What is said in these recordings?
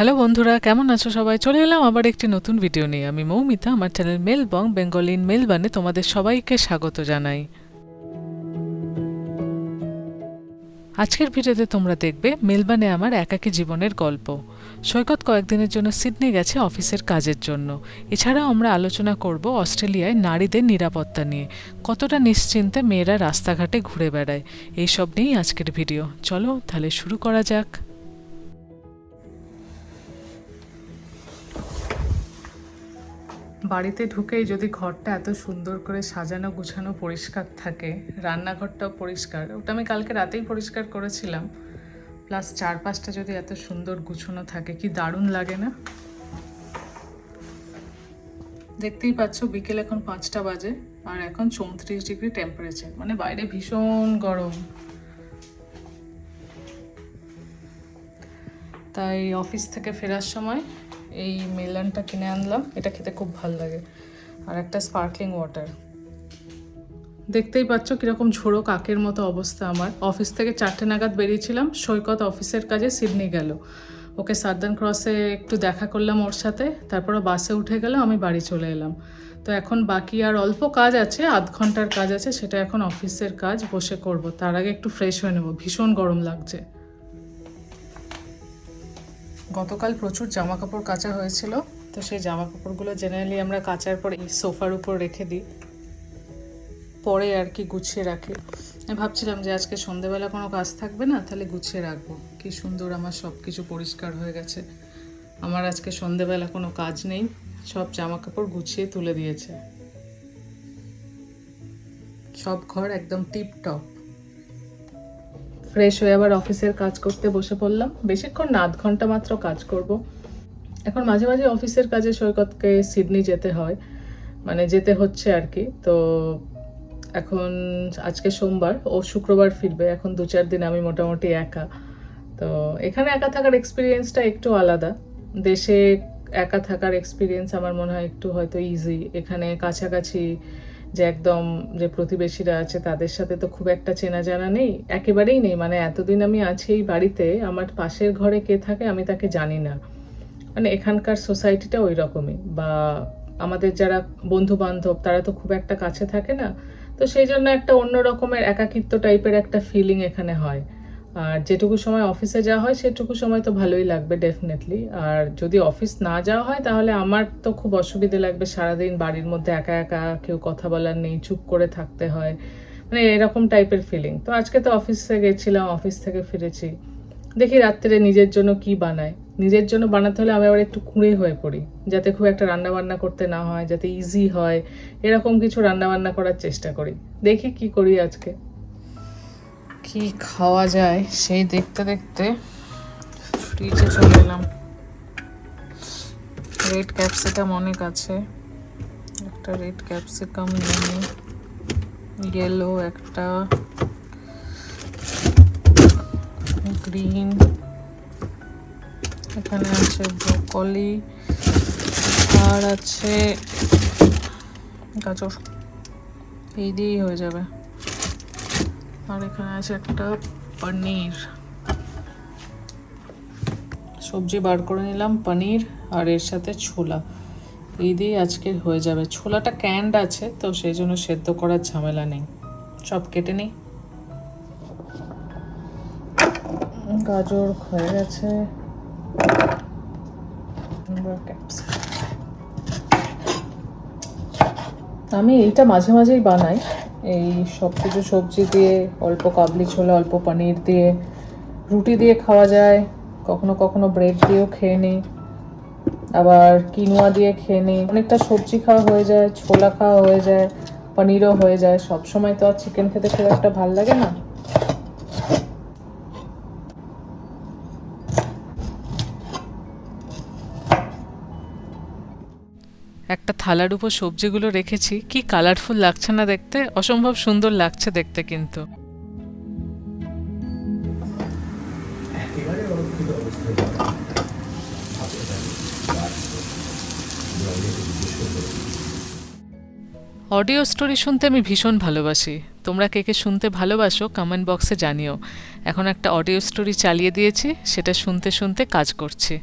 Hello বন্ধুরা, কেমন আছো সবাই? চলে এলাম আবার একটি নতুন ভিডিও নিয়ে। আমি মৌমিতা, আমার চ্যানেল মেলবং বেঙ্গলি ইন মেলবানে তোমাদের সবাইকে স্বাগত জানাই। আজকের ভিডিওতে তোমরা দেখবে মেলবানে আমার একাকী জীবনের গল্প। সৈকত কয়েকদিনের জন্য সিডনি গেছে অফিসের কাজের জন্য। এছাড়াও আমরা আলোচনা করব অস্ট্রেলিয়ায় নারীদের নিরাপত্তা নিয়ে। কতটা নিশ্চিন্তে মেয়েরা রাস্তাঘাটে ঘুরে বেড়ায়, এইসব নিয়েই আজকের ভিডিও চলো তাহলে শুরু করা যাক। বাড়িতে ঢুকেই যদি ঘরটা এত সুন্দর করে সাজানো, গুছানো, পরিষ্কার থাকে, রান্নাঘরটাও পরিষ্কার। ওটা আমি কালকে রাতেই পরিষ্কার করেছিলাম। প্লাস চারপাশটা যদি এত সুন্দর গুছানো থাকে, কি দারুণ লাগে না? দেখতেই পাচ্ছ, বিকেল এখন পাঁচটা বাজে, আর এখন চৌত্রিশ ডিগ্রি টেম্পারেচার মানে বাইরে ভীষণ গরম। তাই অফিস থেকে ফেরার সময় এই মেলানটা কিনে আনলাম। এটা খেতে খুব ভালো লাগে। আর একটা স্পার্কলিং ওয়াটার দেখতেই পাচ্ছ কীরকম ঝোড়ো কাকের মতো অবস্থা আমার। অফিস থেকে চারটে নাগাদ বেরিয়েছিলাম। সৈকত অফিসের কাজে সিডনি গেল। ওকে সার্দান ক্রসে একটু দেখা করলাম ওর সাথে। তারপর বাসে উঠে গেল, আমি বাড়ি চলে এলাম। তো এখন বাকি আর অল্প কাজ আছে, আধ ঘণ্টার কাজ আছে, সেটা এখন অফিসের কাজ, বসে করব। তার আগে একটু ফ্রেশ হয়ে নেব। ভীষণ গরম লাগছে। গতকাল প্রচুর জামা কাপড় কাচা হয়েছিল, তো সেই জামা কাপড়গুলো জেনারেলি আমরা কাচার পর এই সোফার উপর রেখে দিই। পরে আর কি গুছিয়ে রাখি। আমি ভাবছিলাম যে আজকে সন্ধেবেলা কোনো কাজ থাকবে না, তাহলে গুছিয়ে রাখব। কি সুন্দর আমার সব কিছু পরিষ্কার হয়ে গেছে। আমার আজকে সন্ধেবেলা কোনো কাজ নেই, সব জামা কাপড় গুছিয়ে তুলে দিয়েছে। সব ঘর একদম টিপ টপ ফ্রেশ হয়ে আবার অফিসের কাজ করতে বসে পড়লাম। বেশিক্ষণ না, আধ ঘণ্টা মাত্র কাজ করব। এখন মাঝে মাঝে অফিসের কাজে সৈকতকে সিডনি যেতে হয়। মানে যেতে হচ্ছে আর কি। তো এখন আজকে সোমবার, ও শুক্রবার ফিরবে। এখন দু চার দিন আমি মোটামুটি একা। তো এখানে একা থাকার এক্সপিরিয়েন্সটা একটু আলাদা। দেশে একা থাকার এক্সপিরিয়েন্স আমার মনে হয় একটু হয়তো ইজি এখানে কাছাকাছি যে একদম যে প্রতিবেশীরা আছে তাদের সাথে তো খুব একটা চেনা জানা নেই, একেবারেই নেই। মানে এতদিন আমি আছি এই বাড়িতে, আমার পাশের ঘরে কে থাকে আমি তাকে জানি না। মানে এখানকার সোসাইটিটা ওই রকমই বা আমাদের যারা বন্ধু বান্ধব তারা তো খুব একটা কাছে থাকে না। তো সেই জন্য একটা অন্য রকমের একাকিত্ব টাইপের একটা ফিলিং এখানে হয়। আর যেটুকু সময় অফিসে যাওয়া হয়, সেটুকু সময় তো ভালোই লাগবে ডেফিনেটলি আর যদি অফিস না যাওয়া হয়, তাহলে আমার তো খুব অসুবিধে লাগবে সারাদিন বাড়ির মধ্যে একা একা, কেউ কথা বলার নেই, চুপ করে থাকতে হয়। মানে এরকম টাইপের ফিলিং তো আজকে তো অফিসে গেছিলাম অফিস থেকে ফিরেছি। দেখি রাত্রে নিজের জন্য কি বানায়। নিজের জন্য বানাতে হলে আমি আবার একটু কুঁড়ে হয়ে পড়ি, যাতে খুব একটা রান্না বান্না করতে না হয়, যাতে ইজি হয়, এরকম কিছু রান্না বান্না করার চেষ্টা করি। দেখি কি করি আজকে। কি খাওয়া যায় সেই দেখতে দেখতে ফ্রিজে চলে এলাম। রেড ক্যাপসিকাম অনেক আছে। একটা রেড ক্যাপসিকাম নিয়ে ইয়েলো একটা গ্রিন এখানে আছে ব্রকলি আর আছে গাজর। এই দিয়েই হয়ে যাবে। আর এখানে আছে একটা পনির। সবজি বার করে নিলাম, পনির আর এর সাথে ছোলা। এই দিয়ে আজকে হয়ে যাবে। ছোলাটা ক্যান্ড আছে, তো সেই জন্য সেদ্ধ করার ঝামেলা নেই। সব কেটে নিই। গাজর হয়ে গেছে। আমি এইটা মাঝে মাঝেই বানাই। এই সব কিছু সবজি দিয়ে, অল্প কাবলি ছোলা, অল্প পনির দিয়ে, রুটি দিয়ে খাওয়া যায়। কখনো কখনো ব্রেড দিয়েও খেয়ে নিই। আবার কিনোয়া দিয়ে খেয়ে নিই। অনেকটা সবজি খাওয়া হয়ে যায়, ছোলা খাওয়া হয়ে যায়, পনিরও হয়ে যায়। সব সময় তো আর চিকেন খেতে খুব একটা ভালো লাগে না। একটা থালার উপর সবজিগুলো রেখেছি। কি কালারফুল লাগছে না দেখতে? অসম্ভব সুন্দর লাগছে দেখতে কিন্তু। অডিও স্টোরি শুনতে আমি ভীষণ ভালোবাসি। তোমরা কে কে শুনতে ভালোবাসো কমেন্ট বক্সে জানিও। এখন একটা অডিও স্টোরি চালিয়ে দিয়েছি, সেটা শুনতে শুনতে কাজ করছি।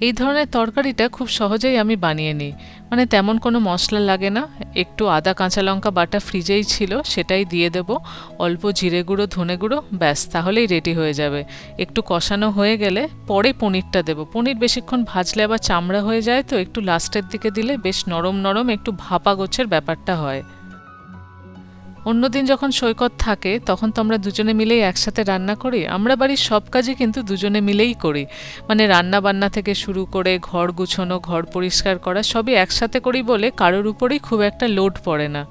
এই ধরনের তরকারিটা খুব সহজেই আমি বানিয়ে নিই। মানে তেমন কোনো মশলা লাগে না। একটু আদা, কাঁচা লঙ্কা, বাটা ফ্রিজেই ছিল, সেটাই দিয়ে দেব। অল্প জিরে গুঁড়ো, ধনে গুঁড়ো, ব্যাস, তাহলেই রেডি হয়ে যাবে। একটু কষানো হয়ে গেলে পরে পনিরটা দেব। পনির বেশিক্ষণ ভাজলে আবার চামড়া হয়ে যায় তো, একটু লাস্টের দিকে দিলে বেশ নরম নরম একটু ভাপা গোছের ব্যাপারটা হয়। অন্যদিন যখন সৈকত থাকে, তখন তো আমরা দুজনে মিলেই একসাথে রান্না করি। আমরা বাড়ির সব কাজই কিন্তু দুজনে মিলেই করি। মানে রান্না বান্না থেকে শুরু করে ঘর গুছোনো, ঘর পরিষ্কার করা, সবই একসাথে করি বলে কারোর উপরেই খুব একটা লোড পড়ে না।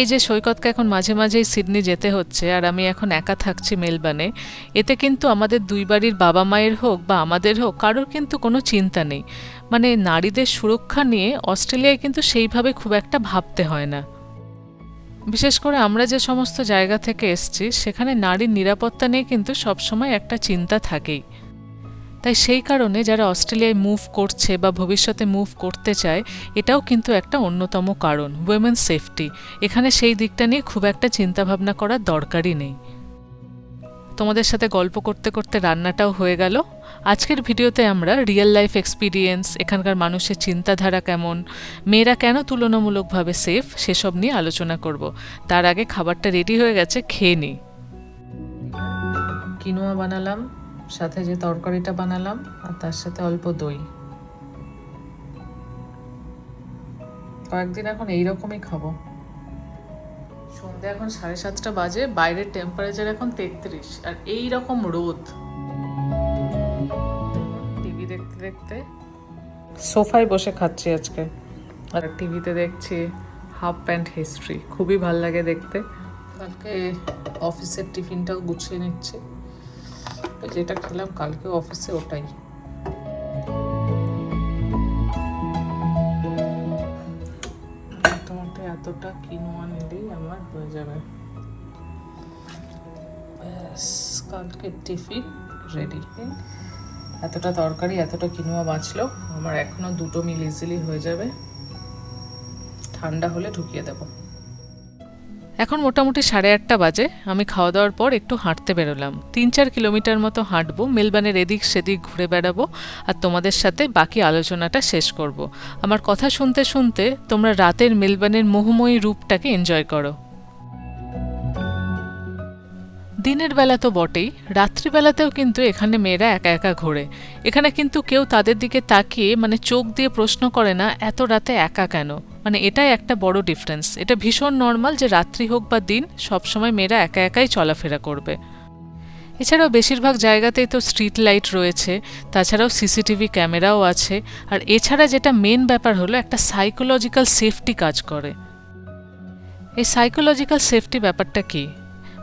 এই যে সৈকতকে এখন মাঝে মাঝেই সিডনি যেতে হচ্ছে, আর আমি এখন একা থাকছি মেলবানে এতে কিন্তু আমাদের দুই বাড়ির বাবা মায়ের হোক বা আমাদের হোক, কারোর কিন্তু কোনো চিন্তা নেই। মানে নারীদের সুরক্ষা নিয়ে অস্ট্রেলিয়ায় কিন্তু সেইভাবে খুব একটা ভাবতে হয় না। বিশেষ করে আমরা যে সমস্ত জায়গা থেকে এসছি, সেখানে নারীর নিরাপত্তা নিয়ে কিন্তু সবসময় একটা চিন্তা থাকেই। তাই সেই কারণে যারা অস্ট্রেলিয়ায় মুভ করছে বা ভবিষ্যতে মুভ করতে চায়, এটাও কিন্তু একটা অন্যতম কারণ উইমেন সেফটি এখানে সেই দিকটা নিয়ে খুব একটা চিন্তাভাবনা করার দরকারই নেই। তোমাদের সাথে গল্প করতে করতে রান্নাটাও হয়ে গেল। আজকের ভিডিওতে আমরা রিয়েল লাইফ এক্সপিরিয়েন্স এখানকার মানুষের চিন্তাধারা কেমন, মেয়েরা কেন তুলনামূলকভাবে সেফ সেসব নিয়ে আলোচনা করব। তার আগে খাবারটা রেডি হয়ে গেছে, খেয়ে নিই কিনোয়া বানালাম, সাথে যে তরকারিটা বানালাম, আর তার সাথে অল্প দই। কয়েকদিন এখন এইরকমই খাব। সন্ধ্যে এখন সাড়ে সাতটা বাজে, বাইরের টেম্পারেচার এখন তেত্রিশ, আর এই রকম রোদ। টিভি দেখতে দেখতে সোফায় বসে খাচ্ছি আজকে, আর টিভিতে দেখছি হাফ প্যান্ট হিস্ট্রি খুবই ভালো লাগে দেখতে। কালকে অফিসের টিফিনটাও গুছিয়ে নিচ্ছে যেটা খেলাম, কালকে অফিসে ওটাই। এতটা কিনোয়া আমার হয়ে যাবে টিফিন রেডি এতটা তরকারি, এতটা কিনোয়া বাঁচলো। আমার এখনও দুটো মিল ইজিলি হয়ে যাবে। ঠান্ডা হলে ঢুকিয়ে দেবো। এখন মোটামুটি সাড়ে আটটা বাজে। আমি খাওয়া দাওয়ার পর একটু হাঁটতে বেরোলাম। তিন চার কিলোমিটার মতো হাঁটবো। মেলবানের এদিক সেদিক ঘুরে বেড়াবো। আর তোমাদের সাথে বাকি আলোচনাটা শেষ করব। আমার কথা শুনতে শুনতে তোমরা রাতের মেলবানের মোহময়ী রূপটাকে এনজয় করো। দিনের বেলা তো বটেই, রাত্রিবেলাতেও কিন্তু এখানে মেয়েরা একা একা ঘোরে। এখানে কিন্তু কেউ তাদের দিকে তাকিয়ে মানে চোখ দিয়ে প্রশ্ন করে না, এত রাতে একা কেন? মানে এটাই একটা বড় ডিফারেন্স এটা ভীষণ নর্মাল যে রাত্রি হোক বা দিন, সবসময় মেয়েরা একা একাই চলাফেরা করবে। এছাড়াও বেশিরভাগ জায়গাতেই তো স্ট্রিট লাইট রয়েছে, তাছাড়াও সিসিটিভি ক্যামেরাও আছে, আর এছাড়া যেটা মেন ব্যাপার হলো একটা সাইকোলজিক্যাল সেফটি কাজ করে। এই সাইকোলজিক্যাল সেফটি ব্যাপারটা কি?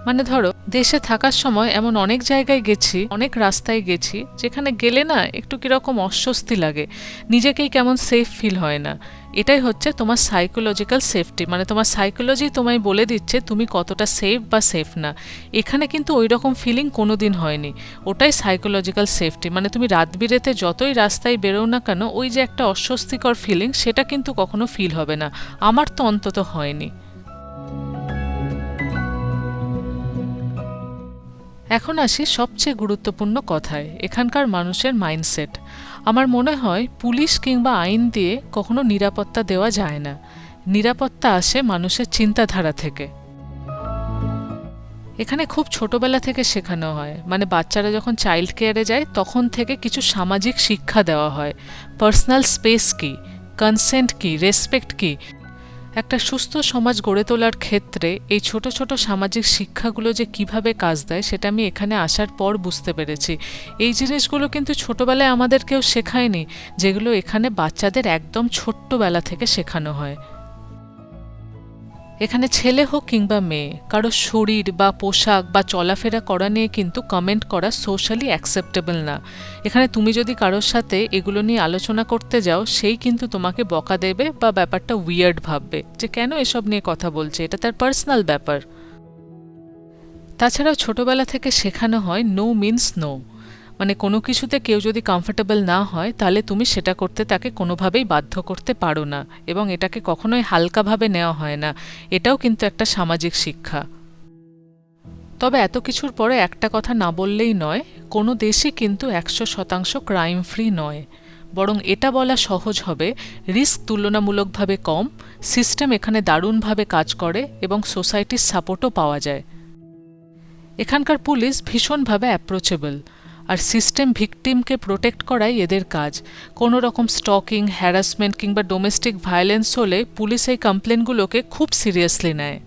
মানে ধরো, দেশে থাকার সময় এমন অনেক জায়গায় গেছি, অনেক রাস্তায় গেছি, যেখানে গেলে না একটু কীরকম অস্বস্তি লাগে, নিজেকেই কেমন সেফ ফিল হয় না। এটাই হচ্ছে তোমার সাইকোলজিক্যাল সেফটি মানে তোমার সাইকোলজি তোমায় বলে দিচ্ছে তুমি কতটা সেফ বা সেফ না। এখানে কিন্তু ওই রকম ফিলিং কোনো দিন হয়নি। ওটাই সাইকোলজিক্যাল সেফটি মানে তুমি রাত বিরেতে যতই রাস্তায় বেরো না কেন, ওই যে একটা অস্বস্তিকর ফিলিং সেটা কিন্তু কখনো ফিল হবে না। আমার তো অন্তত হয়নি। এখন আসি সবচেয়ে গুরুত্বপূর্ণ কথায়, এখানকার মানুষের মাইন্ডসেট। আমার মনে হয়, পুলিশ কিংবা আইন দিয়ে কখনো নিরাপত্তা দেওয়া যায় না। নিরাপত্তা আসে মানুষের চিন্তাধারা থেকে। এখানে খুব ছোটবেলা থেকে শেখানো হয়। মানে বাচ্চারা যখন চাইল্ড কেয়ারে যায়, তখন থেকে কিছু সামাজিক শিক্ষা দেওয়া হয়। পার্সোনাল স্পেস কি? কনসেন্ট কি? রেসপেক্ট কি? একটা সুস্থ সমাজ গড়ে তোলার ক্ষেত্রে এই ছোট ছোট সামাজিক শিক্ষাগুলো যে কীভাবে কাজ দেয়, সেটা আমি এখানে আসার পর বুঝতে পেরেছি। এই জিনিসগুলো কিন্তু ছোটবেলায় আমাদের কেউ শেখায়নি, যেগুলো এখানে বাচ্চাদের একদম ছোট্টবেলা থেকে শেখানো হয়। এখানে ছেলে হোক কিংবা মেয়ে, কারও শরীর বা পোশাক বা চলাফেরা করা নিয়ে কিন্তু কমেন্ট করা সোশ্যালি অ্যাকসেপ্টেবল না। এখানে তুমি যদি কারোর সাথে এগুলো নিয়ে আলোচনা করতে যাও, সেই কিন্তু তোমাকে বকা দেবে বা ব্যাপারটা উইয়ার্ড ভাববে যে কেন এসব নিয়ে কথা বলছে, এটা তার পার্সোনাল ব্যাপার। তাছাড়াও ছোটবেলা থেকে শেখানো হয় নো মিন্স নো মানে কোনো কিছুতে কেউ যদি কমফোর্টেবল না হয়, তাহলে তুমি সেটা করতে তাকে কোনোভাবেই বাধ্য করতে পারো না এবং এটাকে কখনোই হালকাভাবে নেওয়া হয় না। এটাও কিন্তু একটা সামাজিক শিক্ষা। তবে এত কিছুর পরে একটা কথা না বললেই নয়, কোনো দেশই কিন্তু একশো শতাংশ ক্রাইম ফ্রি নয়। বরং এটা বলা সহজ হবে রিস্ক তুলনামূলকভাবে কম সিস্টেম এখানে দারুণভাবে কাজ করে এবং সোসাইটির সাপোর্টও পাওয়া যায়। এখানকার পুলিশ ভীষণভাবে অ্যাপ্রোচেবল আর সিস্টেম ভিকটিমকে প্রোটেক্ট করাই এদের কাজ। কোনো রকম স্টকিং হ্যারাসমেন্ট কিংবা ডোমেস্টিক ভায়োলেন্স হলে পুলিশ এই কমপ্লেনগুলোকে খুব সিরিয়াসলি নেয়।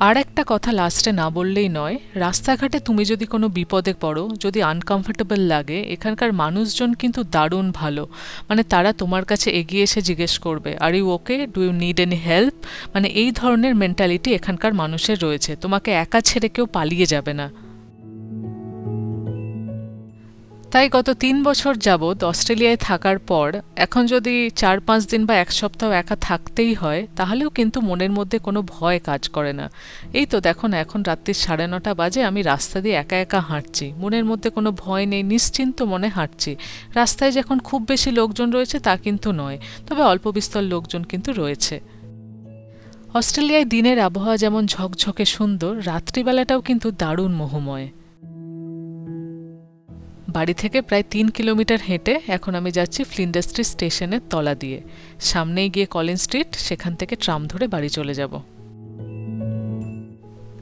আর একটা কথা লাস্টে না বললেই নয়, রাস্তাঘাটে তুমি যদি কোনো বিপদে পড়ো, যদি আনকমফোর্টেবল লাগে, এখানকার মানুষজন কিন্তু দারুণ ভালো। মানে তারা তোমার কাছে এগিয়ে এসে জিজ্ঞেস করবে are you okay do you need any help মানে এই ধরনের মেন্টালিটি এখানকার মানুষের রয়েছে। তোমাকে একা ছেড়ে কেউ পালিয়ে যাবে না। তাই গত তিন বছর যাবৎ অস্ট্রেলিয়ায় থাকার পর এখন যদি চার, পাঁচ দিন বা এক সপ্তাহ একা থাকতেই হয়, তাহলেও কিন্তু মনের মধ্যে কোনো ভয় কাজ করে না। এই তো দেখো না এখন রাত্রি সাড়ে নটা বাজে, আমি রাস্তা দিয়ে একা একা হাঁটছি। মনের মধ্যে কোনো ভয় নেই, নিশ্চিন্ত মনে হাঁটছি। রাস্তায় যখন খুব বেশি লোকজন রয়েছে, তা কিন্তু নয়, তবে অল্প বিস্তর লোকজন কিন্তু রয়েছে। অস্ট্রেলিয়ায় দিনের আবহাওয়া যেমন ঝকঝকে সুন্দর, রাত্রিবেলাটাও কিন্তু দারুণ মোহময়। বাড়ি থেকে প্রায় তিন কিলোমিটার হেঁটে এখন আমি যাচ্ছি ফ্লিন্ডাস্ট্রি স্টেশনের তলা দিয়ে। সামনেই গিয়ে কলিন স্ট্রিট সেখান থেকে ট্রাম ধরে বাড়ি চলে যাব।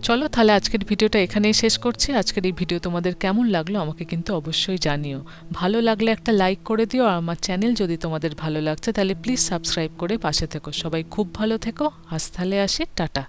চলো তাহলে আজকের ভিডিওটা এখানেই শেষ করছি। আজকের এই ভিডিও তোমাদের কেমন লাগল আমাকে কিন্তু অবশ্যই জানিও। ভালো লাগলে একটা লাইক করে দিও আর আমার চ্যানেল যদি তোমাদের ভালো লাগছে তাহলে প্লিজ সাবস্ক্রাইব করে পাশে থেকো। সবাই খুব ভালো থেকো। আজ তাহলে আসি। টাটা।